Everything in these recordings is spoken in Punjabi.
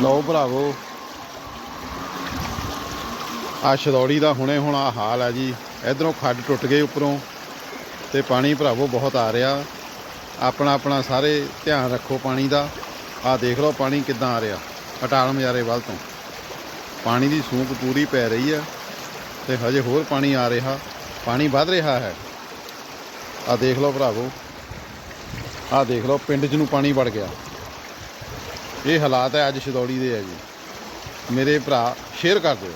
ਲਓ ਭਰਾਵੋ। ਆ ਛਦੌੜੀ ਦਾ ਹੁਣੇ ਹੁਣ ਆ ਹਾਲ ਹੈ ਜੀ। ਇਧਰੋਂ ਖੱਡ ਟੁੱਟ ਗਏ ਉੱਪਰੋਂ ਤੇ ਪਾਣੀ ਭਰਾਵੋ ਬਹੁਤ ਆ ਰਿਹਾ। ਆਪਣਾ ਆਪਣਾ ਸਾਰੇ ਧਿਆਨ ਰੱਖੋ ਪਾਣੀ ਦਾ। ਆ ਦੇਖ ਲਓ ਪਾਣੀ ਕਿੱਦਾਂ ਆ ਰਿਹਾ, ਅਟਾਲ ਮਜਾਰੇ ਵੱਲ ਤੋਂ। ਪਾਣੀ ਦੀ ਸੂਕ ਪੂਰੀ ਪੈ ਰਹੀ ਹੈ ਤੇ ਹਜੇ ਹੋਰ ਪਾਣੀ ਆ ਰਿਹਾ, ਪਾਣੀ ਵੱਧ ਰਿਹਾ ਹੈ। ਆ ਦੇਖ ਲਓ ਭਰਾਵੋ ਆ ਦੇਖ ਲਓ ਪਿੰਡ 'ਚ ਨੂੰ ਪਾਣੀ ਵੜ ਗਿਆ। ਇਹ ਹਾਲਾਤ ਹੈ ਅੱਜ ਛਦੌੜੀ ਦੇ ਹੈ ਜੀ। ਮੇਰੇ ਭਰਾ ਸ਼ੇਅਰ ਕਰ ਦਿਓ।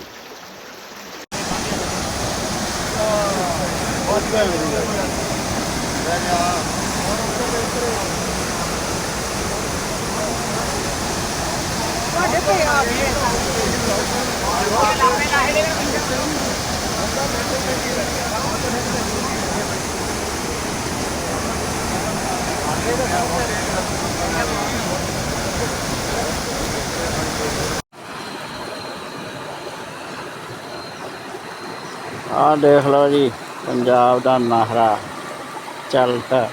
ਆਹ ਦੇਖ ਲਓ ਜੀ ਪੰਜਾਬ ਦਾ ਨਾਹਰਾ ਚੱਲਦਾ।